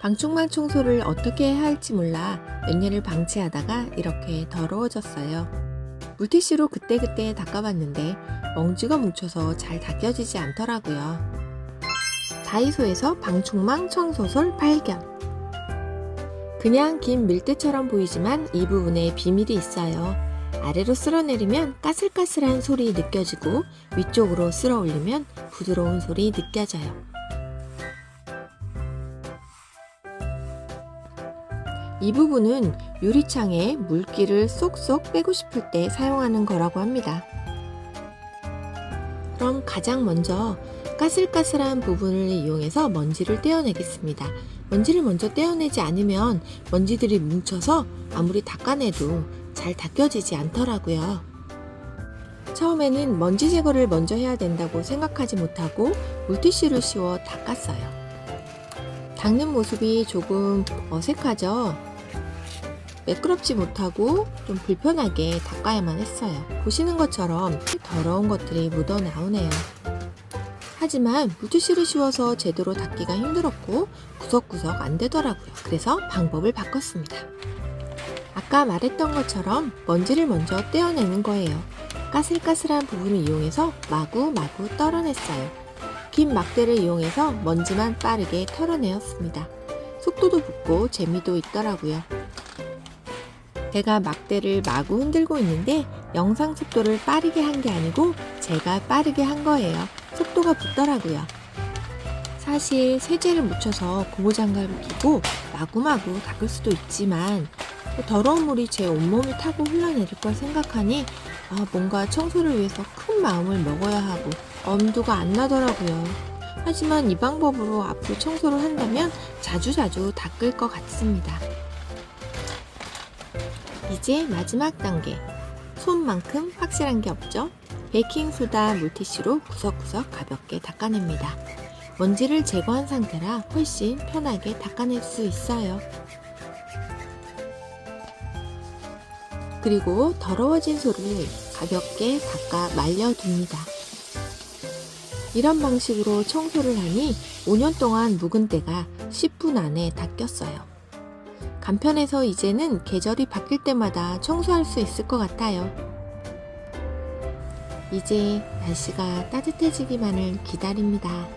방충망 청소를 어떻게 해야 할지 몰라 몇 년을 방치하다가 이렇게 더러워졌어요. 물티슈로 그때그때 닦아봤는데 먼지가 뭉쳐서 잘 닦여지지 않더라고요. 다이소에서 방충망 청소솔 발견. 그냥 긴 밀대처럼 보이지만 이 부분에 비밀이 있어요. 아래로 쓸어내리면 까슬까슬한 소리 느껴지고 위쪽으로 쓸어 올리면 부드러운 소리 느껴져요. 이 부분은 유리창에 물기를 쏙쏙 빼고 싶을 때 사용하는 거라고 합니다. 그럼 가장 먼저 까슬까슬한 부분을 이용해서 먼지를 떼어내겠습니다. 먼지를 먼저 떼어내지 않으면 먼지들이 뭉쳐서 아무리 닦아내도 잘 닦여지지 않더라고요. 처음에는 먼지 제거를 먼저 해야 된다고 생각하지 못하고 물티슈를 씌워 닦았어요. 닦는 모습이 조금 어색하죠? 매끄럽지 못하고 좀 불편하게 닦아야만 했어요. 보시는 것처럼 더러운 것들이 묻어 나오네요. 하지만 물티슈를 씌워서 제대로 닦기가 힘들었고 구석구석 안 되더라고요. 그래서 방법을 바꿨습니다. 아까 말했던 것처럼 먼지를 먼저 떼어내는 거예요. 까슬까슬한 부분을 이용해서 마구마구 떨어냈어요. 긴 막대를 이용해서 먼지만 빠르게 털어내었습니다. 속도도 붙고 재미도 있더라고요. 제가 막대를 마구 흔들고 있는데 영상 속도를 빠르게 한 게 아니고 제가 빠르게 한 거예요. 속도가 붙더라고요. 사실 세제를 묻혀서 고무장갑을 끼고 마구마구 닦을 수도 있지만 더러운 물이 제 온몸을 타고 흘러내릴 걸 생각하니 아, 뭔가 청소를 위해서 큰 마음을 먹어야 하고 엄두가 안 나더라고요. 하지만 이 방법으로 앞으로 청소를 한다면 자주자주 닦을 것 같습니다. 이제 마지막 단계. 손만큼 확실한 게 없죠? 베이킹소다 물티슈로 구석구석 가볍게 닦아냅니다. 먼지를 제거한 상태라 훨씬 편하게 닦아낼 수 있어요. 그리고 더러워진 소를 가볍게 닦아 말려둡니다. 이런 방식으로 청소를 하니 5년 동안 묵은 때가 10분 안에 닦였어요. 간편해서 이제는 계절이 바뀔 때마다 청소할 수 있을 것 같아요. 이제 날씨가 따뜻해지기만을 기다립니다.